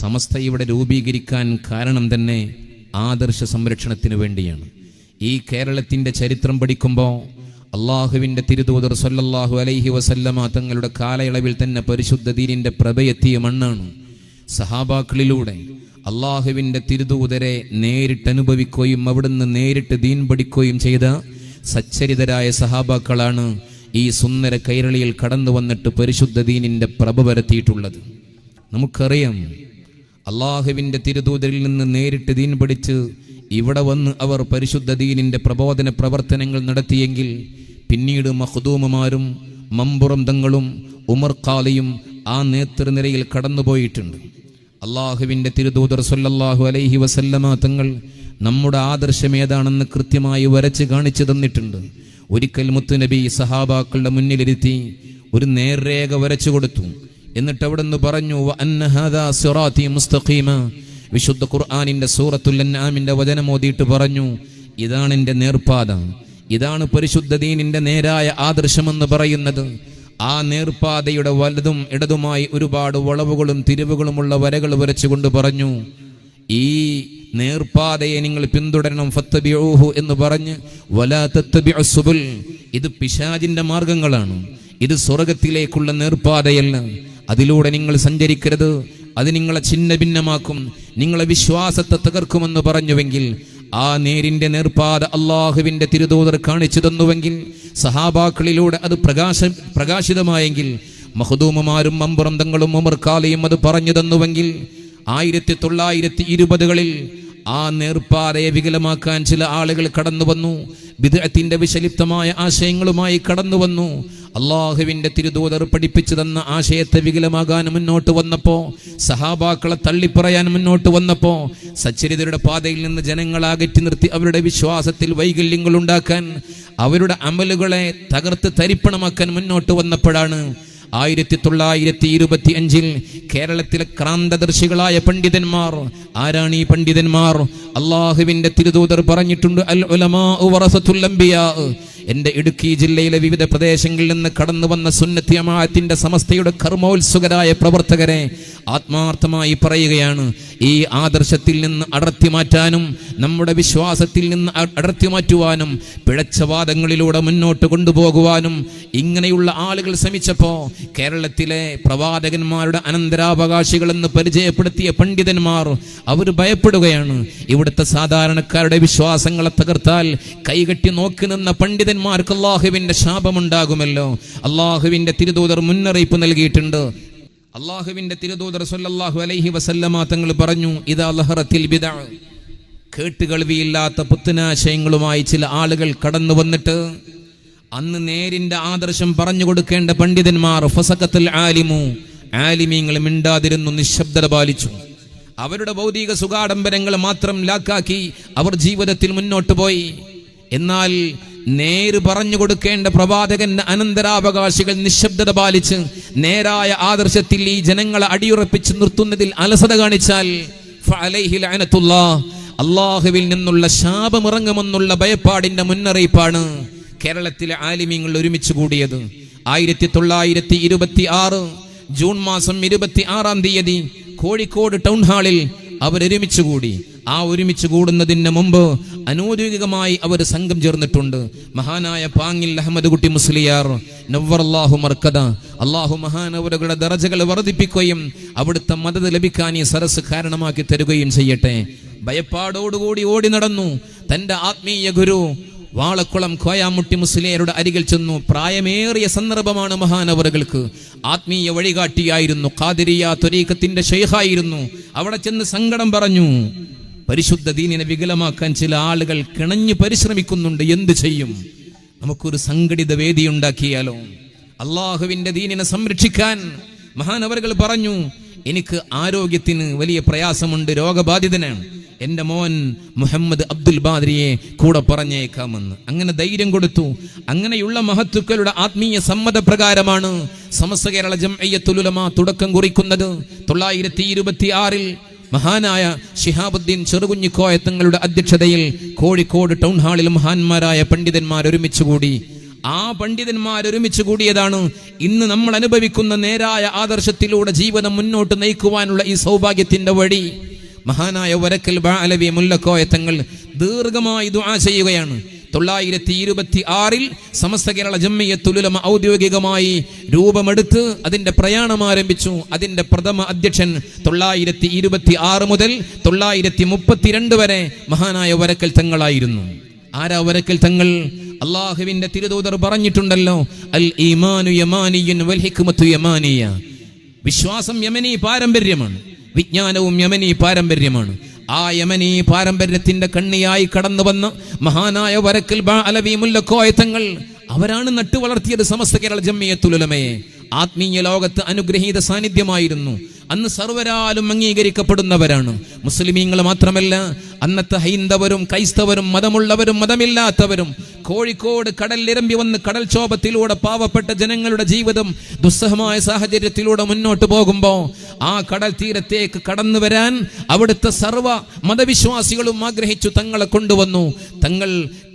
സമസ്ത ഇവിടെ രൂപീകരിക്കാൻ കാരണം തന്നെ ആദർശ സംരക്ഷണത്തിന് വേണ്ടിയാണ്. ഈ കേരളത്തിന്റെ ചരിത്രം പഠിക്കുമ്പോൾ അള്ളാഹുവിന്റെ തിരുതൂതർ സല്ലല്ലാഹു അലൈഹി വസല്ലമ തങ്ങളുടെ കാലയളവിൽ തന്നെ പരിശുദ്ധ ദീനിന്റെ പ്രഭയെത്തിയ മണ്ണാണ്. സഹാബാക്കളിലൂടെ അള്ളാഹുവിന്റെ തിരുതൂതരെ നേരിട്ടനുഭവിക്കുകയും അവിടുന്ന് നേരിട്ട് ദീൻ പഠിക്കുകയും ചെയ്ത സച്ചരിതരായ സഹാബാക്കളാണ് ഈ സുന്ദര കൈരളിയിൽ കടന്നു വന്നിട്ട് പരിശുദ്ധ ദീനിന്റെ പ്രഭ പരത്തിയിട്ടുള്ളത് നമുക്കറിയാം അള്ളാഹുവിന്റെ തിരുതൂതരിൽ നിന്ന് നേരിട്ട് ദീൻ പഠിച്ച് ഇവിടെ വന്ന് അവർ പരിശുദ്ധ ദീനിന്റെ പ്രബോധന പ്രവർത്തനങ്ങൾ നടത്തിയെങ്കിൽ പിന്നീട് മഹദൂമമാരും മമ്പുറം തങ്ങളും ഉമർ ഖാലിയും ആ നേതൃനിരയിൽ കടന്നുപോയിട്ടുണ്ട്. അള്ളാഹുവിന്റെ തിരുദൂതർ സൊല്ലാഹു അലൈഹി വസല്ലമ തങ്ങൾ നമ്മുടെ ആദർശം ഏതാണെന്ന് കൃത്യമായി വരച്ച് കാണിച്ചു തന്നിട്ടുണ്ട്. ഒരിക്കൽ മുത്തുനബി സഹാബാക്കളുടെ മുന്നിലിരുത്തി ഒരു നേർരേഖ വരച്ചു കൊടുത്തു. എന്നിട്ട് അവിടെ നിന്ന് പറഞ്ഞു "വ അന്ന ഹാദാ സിറാത്തി മുസ്തഖീമ. വിശുദ്ധ ഖുർആാനിന്റെ സൂറത്തുൽ അൻആമിന്റെ വചനം ഓതിയിട്ട് പറഞ്ഞു ഇതാണ് എന്റെ നേർപ്പാത. ഇതാണ് പരിശുദ്ധ ദീനിന്റെ നേരായ ആദർശമെന്ന് പറയുന്നത്. ആ നേർപ്പാതയുടെ വലതും ഇടതുമായി ഒരുപാട് വളവുകളും തിരിവുകളുമുള്ള വരകൾ വരച്ചുകൊണ്ട് പറഞ്ഞു ഈ നേർപ്പാതയെ നിങ്ങൾ പിന്തുടരണം ഫത്തബിഹു എന്ന് പറഞ്ഞ് ഇത് പിശാജിന്റെ മാർഗങ്ങളാണ്. ഇത് സ്വർഗത്തിലേക്കുള്ള നേർപ്പാതയല്ല. അതിലൂടെ നിങ്ങൾ സഞ്ചരിക്കരുത്. അത് നിങ്ങളെ ഛിന്ന ഭിന്നമാക്കും നിങ്ങളെ വിശ്വാസത്തെ തകർക്കുമെന്ന് പറഞ്ഞുവെങ്കിൽ ആ നേരിന്റെ നേർപ്പാത അള്ളാഹുവിന്റെ തിരുദൂതർ കാണിച്ചു തന്നുവെങ്കിൽ സഹാബാക്കളിലൂടെ അത് പ്രകാശ പ്രകാശിതമായെങ്കിൽ മഹദൂമമാരും മമ്പുറന്തങ്ങളും ഉമർക്കാലയും അത് പറഞ്ഞു തന്നുവെങ്കിൽ ആയിരത്തി തൊള്ളായിരത്തി ഇരുപതുകളിൽ ആ നേർപ്പാതയെ വികലമാക്കാൻ ചില ആളുകൾ കടന്നു വന്നു ബിദഅത്തിന്റെ വിശലിപ്തമായ ആശയങ്ങളുമായി കടന്നു വന്നു. അള്ളാഹുവിന്റെ തിരുദൂതർ പഠിപ്പിച്ചു തന്ന ആശയത്തെ വികലമാകാൻ മുന്നോട്ട് വന്നപ്പോ സഹാബാക്കളെ തള്ളിപ്പറയാൻ മുന്നോട്ട് വന്നപ്പോ സച്ചരിതരുടെ പാതയിൽ നിന്ന് ജനങ്ങളെ അകറ്റി നിർത്തി അവരുടെ വിശ്വാസത്തിൽ വൈകല്യങ്ങൾ ഉണ്ടാക്കാൻ അവരുടെ അമലുകളെ തകർത്ത് തരിപ്പണമാക്കാൻ മുന്നോട്ട് വന്നപ്പോഴാണ് ആയിരത്തി തൊള്ളായിരത്തി ഇരുപത്തി അഞ്ചിൽ കേരളത്തിലെ ക്രാന്തദർശികളായ പണ്ഡിതന്മാർ. ആരാണ് ഈ പണ്ഡിതന്മാർ? അള്ളാഹുവിന്റെ തിരുദൂതർ പറഞ്ഞിട്ടുണ്ട് അൽ ഉലമാ ഇടുക്കി ജില്ലയിലെ വിവിധ പ്രദേശങ്ങളിൽ നിന്ന് കടന്നു വന്ന സുന്നത്തിയമായത്തിന്റെ സമസ്തയുടെ കർമ്മോത്സുകരായ പ്രവർത്തകരെ ആത്മാർത്ഥമായി പറയുകയാണ്. ഈ ആദർശത്തിൽ നിന്ന് അടർത്തി മാറ്റാനും നമ്മുടെ വിശ്വാസത്തിൽ നിന്ന് അടർത്തി മാറ്റുവാനും പിഴച്ചവാദങ്ങളിലൂടെ മുന്നോട്ട് കൊണ്ടുപോകുവാനും ഇങ്ങനെയുള്ള ആളുകൾ ശ്രമിച്ചപ്പോൾ കേരളത്തിലെ പ്രവാചകന്മാരുടെ അനന്തരാവകാശികളെന്ന് പരിചയപ്പെടുത്തിയ പണ്ഡിതന്മാർ അവർ ഭയപ്പെടുകയാണ്. ഇവിടുത്തെ സാധാരണക്കാരുടെ വിശ്വാസങ്ങളെ തകർത്താൽ കൈകെട്ടി നോക്കി നിന്ന പണ്ഡിതന്മാർക്ക് അള്ളാഹുവിന്റെ ശാപമുണ്ടാകുമല്ലോ. അള്ളാഹുവിന്റെ തിരുദൂതർ മുന്നറിയിപ്പ് നൽകിയിട്ടുണ്ട്. അള്ളാഹുവിന്റെ തിരുദൂതർ സല്ലല്ലാഹു അലൈഹി വസല്ലമ തങ്ങൾ പറഞ്ഞു ഇതാ ലഹറത്തിൽ ബിദഅ കേട്ടുകേൾവിയില്ലാത്ത പുത്തനാശയങ്ങളുമായി ചില ആളുകൾ കടന്നു വന്നിട്ട് അന്ന് നേരിന്റെ ആദർശം പറഞ്ഞു കൊടുക്കേണ്ട പണ്ഡിതന്മാർ ഫസഖത്തുൽ ആലിമു ആലിമീങ്ങൾ മിണ്ടാതിരുന്നു നിശബ്ദത പാലിച്ചു. അവരുടെ ഭൗതിക സുഖാഡംബരങ്ങൾ മാത്രം ലാക്കാക്കി അവർ ജീവിതത്തിൽ മുന്നോട്ട് പോയി. എന്നാൽ നേര് പറഞ്ഞു കൊടുക്കേണ്ട പ്രവാചകന്റെ അനന്തരാവകാശികൾ നിശബ്ദത പാലിച്ച് നേരായ ആദർശത്തിൽ ഈ ജനങ്ങളെ അടിയുറപ്പിച്ച് നിർത്തുന്നതിൽ അലസത കാണിച്ചാൽ. അള്ളാഹുവിൽ നിന്നുള്ള ശാപമിറങ്ങുമെന്നുള്ള ഭയപ്പാടിന്റെ മുന്നറിയിപ്പാണ് കേരളത്തിലെ ആലിമ്യങ്ങൾ ഒരുമിച്ച് കൂടിയത് ആയിരത്തി തൊള്ളായിരത്തി ഇരുപത്തി ആറ് ജൂൺ മാസം ഇരുപത്തി ആറാം തീയതി കോഴിക്കോട് ടൗൺ ഹാളിൽ അവരൊരുമിച്ച് കൂടി ആ ഒരുമിച്ച് കൂടുന്നതിന് മുമ്പ് അനൗദ്യോഗികമായി അവർ സംഘം ചേർന്നിട്ടുണ്ട്. മഹാനായ പാങ്ങിൽ അഹമ്മദ് കുട്ടി മുസ്ലിയാർ നവ്വറല്ലാഹു മർക്കദ. അള്ളാഹു മഹാനവരുടെ ദറജകൾ വർദ്ധിപ്പിക്കുകയും അവിടുത്തെ മദത് ലഭിക്കാൻ ഈ സരസ് കാരണമാക്കി തരുകയും ചെയ്യട്ടെ. ഭയപ്പാടോടുകൂടി ഓടി നടന്നു. തന്റെ ആത്മീയ ഗുരു വാളക്കുളം കോയാമുട്ടി മുസ്ലിയരുടെ അരികിൽ ചെന്നു പ്രായമേറിയ സന്ദർഭമാണ് മഹാനവറുകൾക്ക്. ആത്മീയ വഴികാട്ടിയായിരുന്നു. കാതിരിയ തൊരീക്കത്തിന്റെ ഷെയ്ഖായിരുന്നു അവിടെ ചെന്ന് സങ്കടം പറഞ്ഞു. പരിശുദ്ധ ദീനിനെ വികലമാക്കാൻ ചില ആളുകൾ കിണഞ്ഞു പരിശ്രമിക്കുന്നുണ്ട്. എന്ത് ചെയ്യും? നമുക്കൊരു സംഘടിത വേദി ഉണ്ടാക്കിയാലോ? അള്ളാഹുവിന്റെ ദീനിനെ സംരക്ഷിക്കാൻ മഹാനവറുകൾ പറഞ്ഞു. എനിക്ക് ആരോഗ്യത്തിന് വലിയ പ്രയാസമുണ്ട് രോഗബാധിതനാണ് എന്റെ മോൻ മുഹമ്മദ് അബ്ദുൽ ബാദ്രിയെ കൂടെ പറഞ്ഞേക്കാമെന്ന്. അങ്ങനെ ധൈര്യം കൊടുത്തു. അങ്ങനെയുള്ള മഹത്തുക്കളുടെ ആത്മീയ സമ്മത പ്രകാരമാണ് സമസ്ത കേരള ജംഅയ്യത്തുലുലമ തുടക്കം കുറിക്കുന്നത്. തൊള്ളായിരത്തി ഇരുപത്തി ആറിൽ മഹാനായ ഷിഹാബുദ്ദീൻ ചെറുകുഞ്ഞിക്കോയ തങ്ങളുടെ അധ്യക്ഷതയിൽ കോഴിക്കോട് ടൗൺ ഹാളിൽ മഹാന്മാരായ പണ്ഡിതന്മാർ ഒരുമിച്ചുകൂടി. ആ പണ്ഡിതന്മാർ ഒരുമിച്ച് കൂടിയതാണ് ഇന്ന് നമ്മൾ അനുഭവിക്കുന്ന നേരായ ആദർശത്തിലൂടെ ജീവിതം മുന്നോട്ട് നയിക്കുവാനുള്ള ഈ സൗഭാഗ്യത്തിന്റെ വഴി. മഹാനായ വരക്കൽ ബാലവി മുല്ലക്കോയ തങ്ങൾ ദീർഘമായി ദുആ ചെയ്യുകയാണ്. തൊള്ളായിരത്തി ഇരുപത്തി ആറിൽ സമസ്ത കേരള ജമ്മിയത്തുലുലമ ഔദ്യോഗികമായി രൂപമെടുത്ത് അതിന്റെ പ്രയാണം ആരംഭിച്ചു. അതിന്റെ പ്രഥമ അധ്യക്ഷൻ തൊള്ളായിരത്തി ഇരുപത്തി ആറ് മുതൽ തൊള്ളായിരത്തി മുപ്പത്തിരണ്ട് വരെ മഹാനായ വരക്കൽ തങ്ങളായിരുന്നു. ആരാ വരക്കൽ തങ്ങൾ? അള്ളാഹുവിന്റെ തിരുദൂതർ പറഞ്ഞിട്ടുണ്ടല്ലോ അൽ ഈമാനു യമാനിയൻ വൽ ഹിക്മത്തു യമാനിയ വിശ്വാസം യമനി പാരമ്പര്യമാണ്. വിജ്ഞാനവും യമനി പാരമ്പര്യമാണ്. ആ യമനി പാരമ്പര്യത്തിന്റെ കണ്ണിയായി കടന്നു വന്ന മഹാനായ വരക്കൽ ബാ അലവി അവരാണ് നട്ടു വളർത്തിയത് സമസ്ത കേരള ജമ്മിയത്തുലമയെ ആത്മീയ ലോകത്ത് അനുഗ്രഹീത സാന്നിധ്യമായിരുന്നു. അന്ന് സർവരാലും അംഗീകരിക്കപ്പെടുന്നവരാണ്. മുസ്ലിമീങ്ങൾ മാത്രമല്ല അന്നത്തെ ഹൈന്ദവരും ക്രൈസ്തവരും മതമുള്ളവരും മതമില്ലാത്തവരും കോഴിക്കോട് കടലിരമ്പി വന്ന് കടൽക്ഷോഭത്തിലൂടെ പാവപ്പെട്ട ജനങ്ങളുടെ ജീവിതം ദുസ്സഹമായ സാഹചര്യത്തിലൂടെ മുന്നോട്ട് പോകുമ്പോൾ ആ കടൽ തീരത്തേക്ക് കടന്നു വരാൻ അവിടുത്തെ സർവ മതവിശ്വാസികളും ആഗ്രഹിച്ചു തങ്ങളെ കൊണ്ടുവന്നു. തങ്ങൾ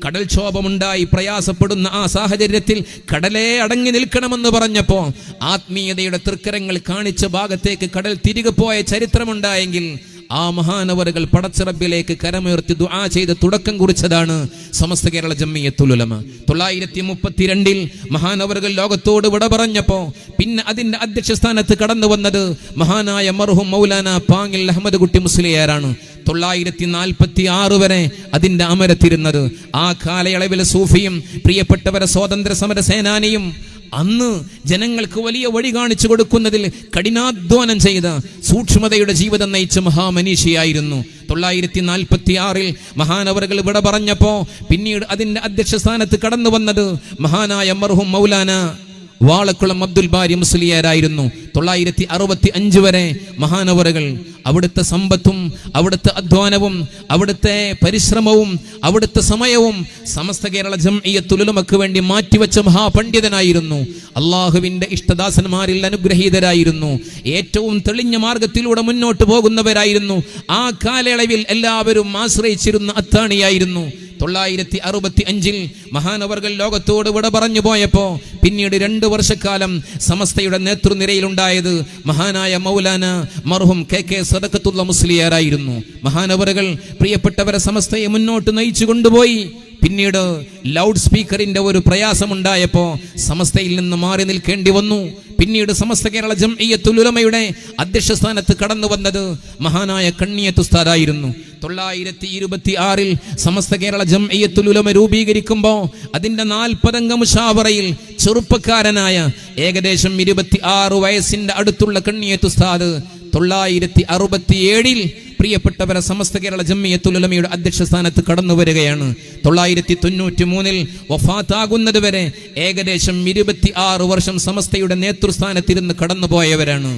കടൽക്ഷോഭമുണ്ടായി പ്രയാസപ്പെടുന്ന ആ സാഹചര്യത്തിൽ കടലേ അടങ്ങി നിൽക്കണമെന്ന് പറഞ്ഞപ്പോൾ ആത്മീയതയുടെ തൃക്കരങ്ങൾ കാണിച്ച ഭാഗത്തേക്ക് കടൽ തിരികെ പോയ ചരിത്രമുണ്ടായെങ്കിൽ ആ മഹാനവറുകൾ പടച്ചിറപ്പിലേക്ക് കരമുയർത്തി ദുആ ചെയ്ത് തുടക്കം കുറിച്ചതാണ് സമസ്ത കേരള ജമ്മിയത്തുലുലമ തൊള്ളായിരത്തി മുപ്പത്തിരണ്ടിൽ മഹാനവറുകൾ ലോകത്തോട് വിട പറഞ്ഞപ്പോ പിന്നെ അതിന്റെ അധ്യക്ഷ സ്ഥാനത്ത് കടന്നു വന്നത് മഹാനായ മർഹും മൗലാന പാങ്ങിൽ അഹമ്മദ് കുട്ടി മുസ്ലിയാരാണ്. തൊള്ളായിരത്തി നാൽപ്പത്തി ആറ് വരെ അതിന്റെ അമരത്തിരുന്നത്. ആ കാലയളവിലെ സൂഫിയും പ്രിയപ്പെട്ടവരെ സ്വാതന്ത്ര്യ സമര സേനാനിയും അന്ന് ജനങ്ങൾക്ക് വലിയ വഴി കാണിച്ചു കൊടുക്കുന്നതിൽ കഠിനാധ്വാനം ചെയ്ത സൂക്ഷ്മതയുടെ ജീവിതം നയിച്ച മഹാമനീഷിയായിരുന്നു. തൊള്ളായിരത്തി നാൽപ്പത്തി ആറിൽ മഹാനവറുകൾ ഇവിടെ പറഞ്ഞപ്പോ പിന്നീട് അതിന്റെ അധ്യക്ഷ സ്ഥാനത്ത് കടന്നു വന്നത് മഹാനായ മർഹും മൗലാന വാളക്കുളം അബ്ദുൽ ബാരി മുസ്ലിയാരായിരുന്നു. തൊള്ളായിരത്തി അറുപത്തി അഞ്ച് വരെ മഹാനവറുകൾ. അവിടുത്തെ സമ്പത്തും അവിടുത്തെ അധ്വാനവും അവിടുത്തെ പരിശ്രമവും അവിടുത്തെ സമയവും സമസ്ത കേരള ജംഇയ്യത്തുലുലമക്ക് വേണ്ടി മാറ്റിവെച്ച മഹാപണ്ഡിതനായിരുന്നു. അള്ളാഹുവിന്റെ ഇഷ്ടദാസന്മാരിൽ അനുഗ്രഹീതരായിരുന്നു. ഏറ്റവും തെളിഞ്ഞ മാർഗത്തിലൂടെ മുന്നോട്ട് പോകുന്നവരായിരുന്നു. ആ കാലയളവിൽ എല്ലാവരും ആശ്രയിച്ചിരുന്ന അത്താണിയായിരുന്നു. തൊള്ളായിരത്തി അറുപത്തി അഞ്ചിൽ മഹാനവർകൾ ലോകത്തോട് വിട പറഞ്ഞു പോയപ്പോ പിന്നീട് രണ്ട് വർഷക്കാലം സമസ്തയുടെ നേതൃനിരയിലുണ്ടായത് മഹാനായ മൗലാന മർഹും കെ കെ സദക്കത്തുള്ള മുസ്ലിയാരായിരുന്നു. മഹാനവറുകൾ പ്രിയപ്പെട്ടവരെ സമസ്തയെ മുന്നോട്ട് നയിച്ചു കൊണ്ടുപോയി. പിന്നീട് ലൗഡ് സ്പീക്കറിന്റെ ഒരു പ്രയാസമുണ്ടായപ്പോ സമസ്തയിൽ നിന്ന് മാറി നിൽക്കേണ്ടി വന്നു. പിന്നീട് സമസ്ത കേരള ജംഇയ്യത്തുലുലമയുടെ അധ്യക്ഷ സ്ഥാനത്ത് കടന്നു വന്നത് മഹാനായ കണ്ണിയത്തുസ്താദായിരുന്നു. തൊള്ളായിരത്തി ഇരുപത്തി ആറിൽ സമസ്ത കേരള ജംഇയ്യത്തുലുലമ രൂപീകരിക്കുമ്പോൾ അതിന്റെ നാൽപ്പതംഗ മുഷാവറയിൽ ചെറുപ്പക്കാരനായ ഏകദേശം ഇരുപത്തി ആറ് വയസ്സിന്റെ അടുത്തുള്ള കണ്ണിയത്തുസ്താദ് തൊള്ളായിരത്തി അറുപത്തിയേഴിൽ പ്രിയപ്പെട്ടവരെ സമസ്ത കേരള ജമ്മിയത്തുലമയുടെ അധ്യക്ഷ സ്ഥാനത്ത് കടന്നു വരികയാണ്. തൊള്ളായിരത്തി തൊണ്ണൂറ്റി മൂന്നിൽ വഫാത്താകുന്നത് വരെ ഏകദേശം ഇരുപത്തി ആറ് വർഷം സമസ്തയുടെ നേതൃസ്ഥാനത്തിരുന്ന് കടന്നുപോയവരാണ്.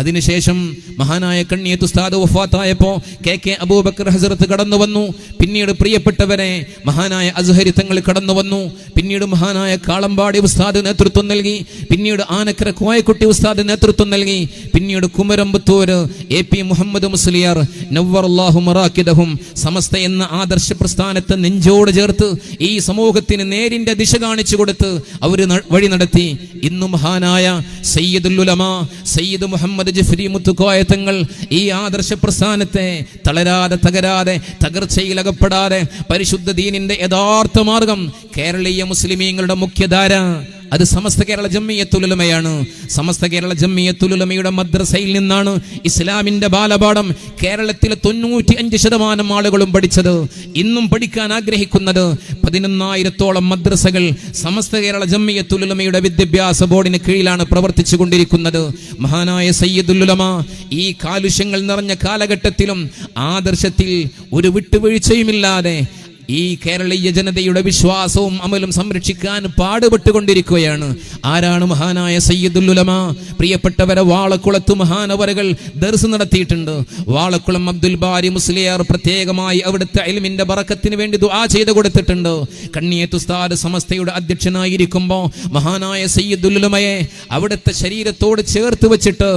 അതിനുശേഷം മഹാനായ കണ്ണിയത്ത് ഉസ്താദ് വഫാത്തായപ്പോ കെ കെ അബൂബക്കർ ഹസരത്ത് കടന്നു വന്നു പിന്നീട് പ്രിയപ്പെട്ടവരെ മഹാനായ അസ്ഹരി തങ്ങൾ കടന്നു വന്നു പിന്നീട് മഹാനായ കാളമ്പാടി ഉസ്താദ് നേതൃത്വം നൽകി. പിന്നീട് ആനക്കര കോയക്കുട്ടി ഉസ്താദ് നേതൃത്വം നൽകി. പിന്നീട് കുമരമ്പത്തൂര് എ പി മുഹമ്മദ് മുസ്ലിയാർ നവ്വറല്ലാഹു മറാക്കിദഹും സമസ്ത എന്ന ആദർശ പ്രസ്ഥാനത്തെ നെഞ്ചോട് ചേർത്ത് ഈ സമൂഹത്തിന് നേരിന്റെ ദിശ കാണിച്ചു കൊടുത്ത് അവർ വഴി നടത്തി. ഇന്ന് മഹാനായ സയ്യിദുൽ സയ്യിദ് മുഹമ്മദ് ജഫരി മുത്തുക്കോയത്തങ്ങൾ ഈ ആദർശ പ്രസ്ഥാനത്തെ തളരാതെ തകരാതെ തകർച്ചയിലകപ്പെടാതെ പരിശുദ്ധ ദീനിന്റെ യഥാർത്ഥ മാർഗം കേരളീയ മുസ്ലിമീങ്ങളുടെ മുഖ്യധാര അത് സമസ്ത കേരള ജമ്മിയത്തുലമയാണ് സമസ്ത കേരള ജമ്മിയത്തുലമയുടെ മദ്രസയിൽ നിന്നാണ് ഇസ്ലാമിന്റെ ബാലപാഠം കേരളത്തിലെ തൊണ്ണൂറ്റി അഞ്ച് ശതമാനം ആളുകളും പഠിച്ചത്. ഇന്നും പഠിക്കാൻ ആഗ്രഹിക്കുന്നത് പതിനൊന്നായിരത്തോളം മദ്രസകൾ സമസ്ത കേരള ജമ്മിയത്തുലമയുടെ വിദ്യാഭ്യാസ ബോർഡിന് കീഴിലാണ് പ്രവർത്തിച്ചു കൊണ്ടിരിക്കുന്നത് മഹാനായ സയ്യിദുല്ലുലമ ഈ കാലുഷ്യങ്ങൾ നിറഞ്ഞ കാലഘട്ടത്തിലും ആദർശത്തിൽ ഒരു വിട്ടുവീഴ്ചയുമില്ലാതെ ഈ കേരളീയ ജനതയുടെ വിശ്വാസവും അമലും സംരക്ഷിക്കാൻ പാടുപെട്ടുകൊണ്ടിരിക്കുകയാണ്. ആരാണ് മഹാനായ സയ്യിദുല്ലുലമ പ്രിയപ്പെട്ടവരെ വാളക്കുളത്ത് മഹാനവരകൾ ദർസ് നടത്തിയിട്ടുണ്ട്. വാളക്കുളം അബ്ദുൽ ബാരി മുസ്ലിയാർ പ്രത്യേകമായി അവിടുത്തെ അലിമിന്റെ ബറക്കത്തിന് വേണ്ടി ദുആ ചെയ്ത് കൊടുത്തിട്ടുണ്ട്. കണ്ണിയത്ത് ഉസ്താദ് സമസ്തയുടെ അധ്യക്ഷനായിരിക്കുമ്പോൾ മഹാനായ സയ്യിദുല്ലുലമയെ അവിടുത്തെ ശരീരത്തോട് ചേർത്ത് വെച്ചിട്ട്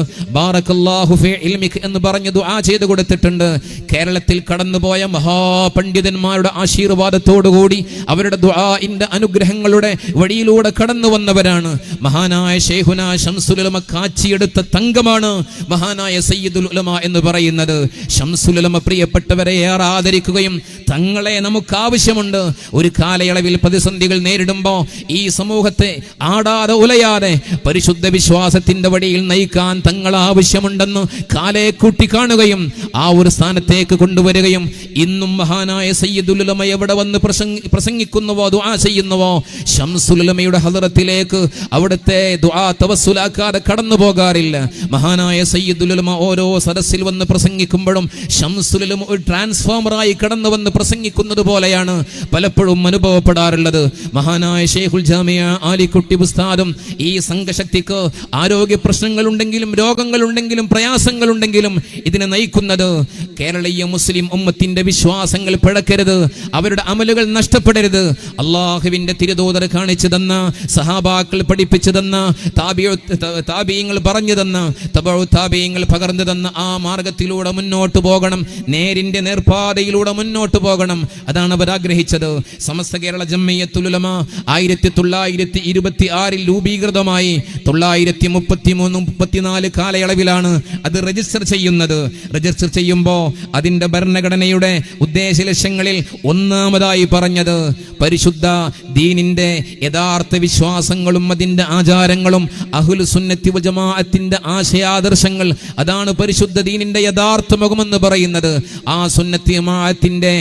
എന്ന് പറഞ്ഞു ദുആ ചെയ്ത് കൊടുത്തിട്ടുണ്ട്. കേരളത്തിൽ കടന്നുപോയ മഹാപണ്ഡിതന്മാരുടെ ആശീർവാദം ആശീർവാദത്തോടുകൂടി അവരുടെ ദുആഇന്റെ അനുഗ്രഹങ്ങളുടെ വഴിയിലൂടെ കടന്നു വന്നവരാണ്. മഹാനായ ഷേഹുന ഷംസുലമ കാച്ചിയെടുത്ത തങ്കമാണ് മഹാനായ സയ്യിദുൽ ഉലമ എന്ന് പറയുന്നത്. ഷംസുലമ പ്രിയപ്പെട്ടവരെ ഏറെ ആദരിക്കുകയും തങ്ങളെ നമുക്ക് ആവശ്യമുണ്ട്. ഒരു കാലയളവിൽ പ്രതിസന്ധികൾ നേരിടുമ്പോൾ ഈ സമൂഹത്തെ ആടാതെ ഉലയാതെ പരിശുദ്ധ വിശ്വാസത്തിന്റെ വഴിയിൽ നയിക്കാൻ തങ്ങൾ ആവശ്യമുണ്ടെന്ന് കാലയെ കൂട്ടിക്കാണുകയും ആ ഒരു സ്ഥാനത്തേക്ക് കൊണ്ടുവരികയും ഇന്നും മഹാനായ സയ്യിദുലുലമ എവിടെ വന്ന് പ്രസംഗി പ്രസംഗിക്കുന്നുവോ ദുആ ചെയ്യുന്നുവോ? ഷംസുലുലമയുടെ ഹദറത്തിലേക്ക് അവിടുത്തെ ദുആ തവസ്സുലാക്കാതെ കടന്നു പോകാറില്ല. മഹാനായ സയ്യിദുലുലമ ഓരോ സദസ്സിൽ വന്ന് പ്രസംഗിക്കുമ്പോഴും ഷംസുലുലമ ഒരു ട്രാൻസ്ഫോമറായി കടന്നു വന്ന് പ്രസംഗിക്കുന്നത് പോലെയാണ് പലപ്പോഴും അനുഭവപ്പെടാറുള്ളത്. മഹാനായ ഷെയ്ഖുൽ ജാമിയ ആലിക്കുട്ടി ഉസ്താദും ഈ സംഘശക്തിക്ക് ആരോഗ്യ പ്രശ്നങ്ങളുണ്ടെങ്കിലും രോഗങ്ങളുണ്ടെങ്കിലും പ്രയാസങ്ങളുണ്ടെങ്കിലും ഇതിനെ നയിക്കുന്നത് കേരളീയ മുസ്ലിം ഉമ്മത്തിന്റെ വിശ്വാസങ്ങൾ പിഴക്കരുത്. അവരുടെ അമലുകൾ നഷ്ടപ്പെടരുത്. അള്ളാഹുവിന്റെ തിരുതോതർ കാണിച്ചു തന്ന സഹാബാക്കൾ പഠിപ്പിച്ചു തന്ന താപീയങ്ങൾ പറഞ്ഞു തന്ന തബഴു താബീയങ്ങൾ പകർന്നു തന്ന ആ മാർഗത്തിലൂടെ മുന്നോട്ട് പോകണം. നേരിന്റെ നേർപ്പാതയിലൂടെ മുന്നോട്ട് പോകണം. അതാണ് അവർ ആഗ്രഹിച്ചത്. സമസ്ത കേരള ജമ്മയ്യത്തുലമ ആയിരത്തി തൊള്ളായിരത്തി ഇരുപത്തി ആറിൽ രൂപീകൃതമായി തൊള്ളായിരത്തി മുപ്പത്തി മൂന്ന് മുപ്പത്തിനാല് കാലയളവിലാണ് അത് രജിസ്റ്റർ ചെയ്യുന്നത്. രജിസ്റ്റർ ചെയ്യുമ്പോൾ അതിന്റെ ഭരണഘടനയുടെ ഉദ്ദേശ ലക്ഷ്യങ്ങളിൽ ഒന്നാമതായി പറഞ്ഞത് പരിശുദ്ധ ദീനിന്റെ യഥാർത്ഥ വിശ്വാസങ്ങളും അതിന്റെ ആചാരങ്ങളും അഹുൽ സുന്നത്തി ജമാഅത്തിന്റെ ആശയാദർശങ്ങൾ അതാണ് പരിശുദ്ധ ദീനിന്റെ യഥാർത്ഥ മുഖമെന്ന് പറയുന്നത്. ആ സുന്നത്തി ജമാഅത്തിന്റെ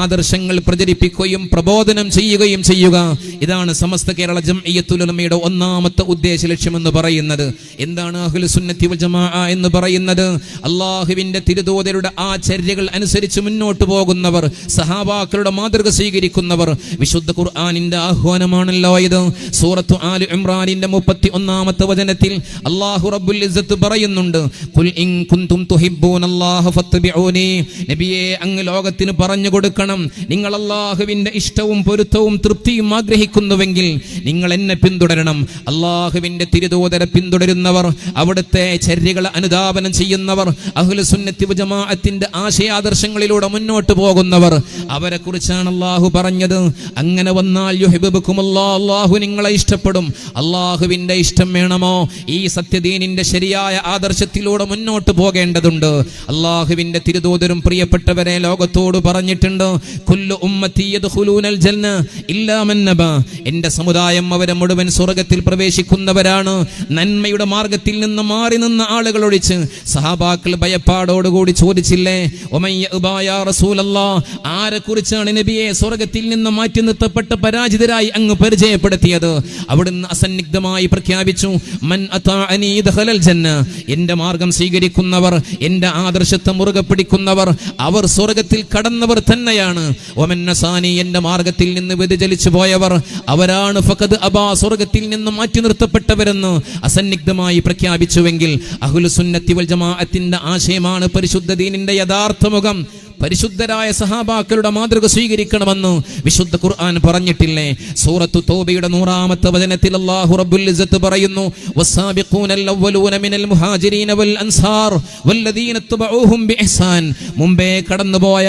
ആദർശങ്ങൾ പ്രചരിപ്പിക്കുകയും പ്രബോധനം ചെയ്യുകയും ചെയ്യുക. ഇതാണ് സമസ്ത കേരള ജംഇയ്യത്തുലമയുടെ ഒന്നാമത്തെ ഉദ്ദേശ ലക്ഷ്യമെന്ന് പറയുന്നത്. എന്താണ് അഹുൽ സുന്നത്തി ജമാഅ എന്ന് പറയുന്നത്? അള്ളാഹുവിന്റെ തിരുതോതരുടെ ആ ചര്യകൾ അനുസരിച്ച് മുന്നോട്ട് പോകുന്നവർ സഹാബാക്കളുടെ മാതൃക സ്വീകരിക്കുന്നവർ വിശുദ്ധ ഖുർആാനിന്റെ ആഹ്വാനമാണല്ലോ ഇത്. സൂറത്തു ആലു ഇമ്രാനിന്റെ മുപ്പത്തി ഒന്നാമത്തെ വചനത്തിൽ അള്ളാഹു റബ്ബുൽ ഇസ്സത്ത് പറയുന്നുണ്ട് ഇൻ നബിയെ അങ്ങ് ലോകത്തിന് പറഞ്ഞു കൊടുക്കണം. നിങ്ങൾ അള്ളാഹുവിന്റെ ഇഷ്ടവും പൊരുത്തവും തൃപ്തിയും ആഗ്രഹിക്കുന്നുവെങ്കിൽ നിങ്ങൾ എന്നെ പിന്തുടരണം. അള്ളാഹുവിന്റെ തിരുതോതരെ പിന്തുടരുന്നവർ അവിടുത്തെ ചര്യകളെ അനുധാപനം ചെയ്യുന്നവർ അഹ്ലു സുന്നത്തി ജമാഅത്തിന്റെ ആശയാദർശങ്ങളിലൂടെ മുന്നോട്ട് പോകുന്നവർ അവരെ കുറിച്ചാണ് അള്ളാഹു പറഞ്ഞത്. അങ്ങനെ വന്നാൽ അള്ളാഹു നിങ്ങളെ ഇഷ്ടപ്പെടും. അള്ളാഹുവിന്റെ ഇഷ്ടം വേണമോ? ഈ സത്യദീനിന്റെ ശരിയായ ആദർശത്തിലൂടെ മുന്നോട്ട് പോകേണ്ടതുണ്ട്. അള്ളാഹുവിന്റെ തിരുതോതരും പ്രിയപ്പെട്ടവരെ ലോകത്തോട് പറഞ്ഞിട്ടുണ്ട് കുല്ലു ഉമ്മത്തി യദ്ഖുലൂനൽ ജന്ന ഇല്ലാ മൻ നബ. എന്റെ സമുദായം അവരെ മുഴുവൻ സ്വർഗത്തിൽ പ്രവേശിക്കുന്നവരാണ്. നന്മയുടെ മാർഗത്തിൽ നിന്ന് മാറി നിന്ന ആളുകൾ ഒഴിച്ച് സഹാബാക്കൾ ഭയപ്പാടോടുകൂടി ചോദിച്ചില്ലേ ഒമയ്യ ആരെ കുറിച്ചാണ് നബിയെ സ്വർഗത്തിൽ നിന്ന് മാറ്റി നിർത്തപ്പെട്ട പരാജിതരായി അങ്ങ് പരിചയപ്പെടുത്തിയത്. അവിടുന്ന് അസന്നിഗ്ധമായി പ്രഖ്യാപിച്ചു മൻ ജന്ന. എന്റെ മാർഗം സ്വീകരിക്കുന്നവർ എന്റെ ആദർശത്തെ മുറുകെ പിടിക്കുന്നവർ അവർ സ്വർഗത്തിൽ കടന്നവർ തന്നെയാണ്. ഒമന്നസാനി നസാനി എന്റെ മാർഗത്തിൽ നിന്ന് വ്യതിചലിച്ചു പോയവർ അവരാണ് ഫഖദ് അബാ സ്വർഗത്തിൽ നിന്ന് മാറ്റി നിർത്തപ്പെട്ടവരെന്ന് അസന്നിഗ്ധമായി പ്രഖ്യാപിച്ചുവെങ്കിൽ അഹുൽ സുന്നത്തി വൽ ജമാഅത്തിന്റെ ആശയമാണ് പരിശുദ്ധ ദീനിന്റെ യഥാർത്ഥ മുഖം. പരിശുദ്ധരായ സഹാബാക്കളുടെ മാതൃക സ്വീകരിക്കണമെന്ന് വിശുദ്ധ ഖുർആൻ പറഞ്ഞിട്ടില്ലേ? സൂറത്തു തോബയുടെ നൂറാമത്തെ വചനത്തിൽ അല്ലാഹു റബ്ബുൽ ഇസ്സത്ത് പറയുന്നു വസ്സാബിഖൂനൽ അവ്വലൂന മിനൽ മുഹാജിരീന വൽ അൻസാർ വല്ലദീന തബഊഹും ബിഇഹ്സാൻ. മുമ്പേ കടന്നുപോയ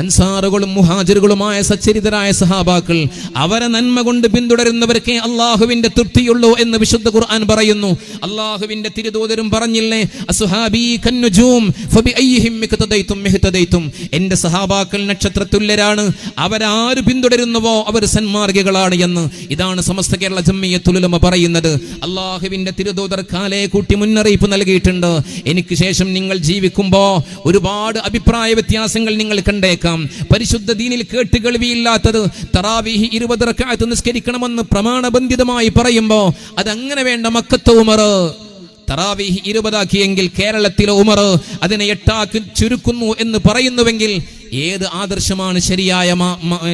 അൻസാറുകളും മുഹാജിറുകളുമായ സച്ചരിതരായ സഹാബാക്കൾ അവരെ നന്മ കൊണ്ട് പിന്തുടരുന്നവർക്കേ അള്ളാഹുവിന്റെ തൃപ്തിയുള്ളൂ എന്ന് വിശുദ്ധ ഖുർആൻ പറയുന്നു. അള്ളാഹുവിന്റെ തിരുദൂതരും പറഞ്ഞില്ലേ അസുഹാബി കന്നുജൂം ഫബിഅയ്യിഹിം മിഹ്തദൈതും. ഇഹ്തദൈതും എന്റെ സഹാബാക്കൾ നക്ഷത്രത്തുല്യരാണ്. അവരാര് പിന്തുടരുന്നുവോ അവർ സന്മാർഗികളാണ് എന്ന് ഇതാണ് സമസ്ത കേരള ജമ്മിയത്തുലമ പറയുന്നത്. അള്ളാഹുവിന്റെ തിരുദൂതർ കാലേ കൂട്ടി മുന്നറിയിപ്പ് നൽകിയിട്ടുണ്ട്. എനിക്ക് ശേഷം നിങ്ങൾ ജീവിക്കുമ്പോ ഒരുപാട് അഭിപ്രായ വ്യത്യാസങ്ങൾ നിങ്ങൾ കണ്ടേക്കാം. പരിശുദ്ധ ദീനിൽ കേട്ട് കേൾവിയില്ലാത്തത് തറാവിഹി ഇരുപത് റക്കാത്ത് നിസ്കരിക്കണമെന്ന് പ്രമാണബന്ധിതമായി പറയുമ്പോ അതങ്ങനെ വേണ്ട മക്കത്ത് ഉമർ തറാവീഹ് ഇരുപതാക്കിയെങ്കിൽ കേരളത്തിലെ ഉമർ അതിനെ എട്ടാക്കി ചുരുക്കുന്നു എന്ന് പറയുന്നുവെങ്കിൽ ഏത് ആദർശമാണ് ശരിയായ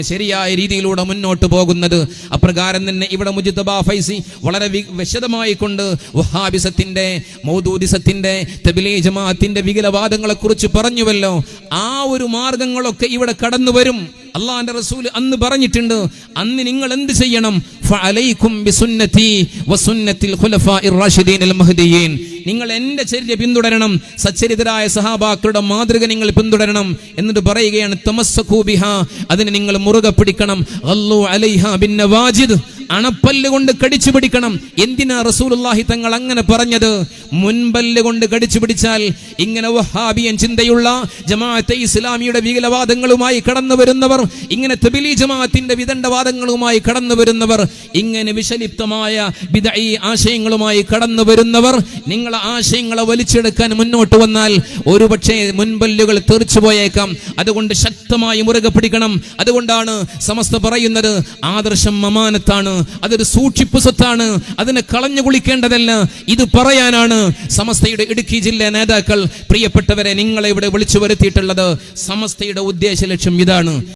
ശരിയായ രീതിയിലൂടെ മുന്നോട്ട് പോകുന്നത്? അപ്രകാരം തന്നെ ഇവിടെ മുജിത്തബ ഫൈസി വളരെ വിശദമായി കൊണ്ട് വഹാബിസത്തിന്റെ മൗദൂദിസത്തിന്റെ തബിലി ജമാഅത്തിന്റെ വികലവാദങ്ങളെ കുറിച്ച് പറഞ്ഞുവല്ലോ. ആ ഒരു മാർഗങ്ങളൊക്കെ ഇവിടെ കടന്നു വരും അള്ളാന്റെ റസൂൽ അന്ന് പറഞ്ഞിട്ടുണ്ട് അന്ന് നിങ്ങൾ എന്ത് ചെയ്യണം? നിങ്ങൾ എന്റെ ചര്യ പിന്തുടരണം സച്ചരിതരായ സഹാബാക്കളുടെ മാതൃക നിങ്ങൾ പിന്തുടരണം എന്നിട്ട് പറയുകയാണ് തമസ്സഖൂ ബിഹാ അതിനെ നിങ്ങൾ മുറുകെ പിടിക്കണം. അല്ലു അലൈഹ ബിൻ അണപ്പല്ല് കൊണ്ട് കടിച്ചു പിടിക്കണം. എന്തിനാ റസൂലുള്ളാഹി തങ്ങൾ അങ്ങനെ പറഞ്ഞത്? മുൻപല്ല് കൊണ്ട് കടിച്ചു പിടിച്ചാൽ ഇങ്ങനെ വഹാബിയൻ ചിന്തയുള്ള ജമാഅത്തെ ഇസ്ലാമിയുടെ വികലവാദങ്ങളുമായി കടന്നു വരുന്നവർ ഇങ്ങനെ തെബിലി ജമാഅത്തിന്റെ വിദണ്ഡവാദങ്ങളുമായി കടന്നു വരുന്നവർ ഇങ്ങനെ വിഷലിപ്തമായ ബിദഈ ആശയങ്ങളുമായി കടന്നു വരുന്നവർ നിങ്ങളെ ആശയങ്ങളെ വലിച്ചെടുക്കാൻ മുന്നോട്ട് വന്നാൽ ഒരുപക്ഷെ മുൻപല്ലുകൾ തെറിച്ചു പോയേക്കാം. അതുകൊണ്ട് ശക്തമായി മുറുകെ പിടിക്കണം. അതുകൊണ്ടാണ് സമസ്ത പറയുന്നത് ആദർശം മമാനത്താണ് അതൊരു സൂക്ഷിപ്പ് സ്വത്താണ്. അതിനെ കളഞ്ഞു കുളിക്കേണ്ടതല്ല. ഇത് പറയാനാണ് സമസ്തയുടെ ഇടുക്കി ജില്ല നേതാക്കൾ. പ്രിയപ്പെട്ടവരെ നിങ്ങളെ ഇവിടെ വിളിച്ചു വരുത്തിയിട്ടുള്ളത് സമസ്തയുടെ ഉദ്ദേശ ലക്ഷ്യം ഇതാണ്.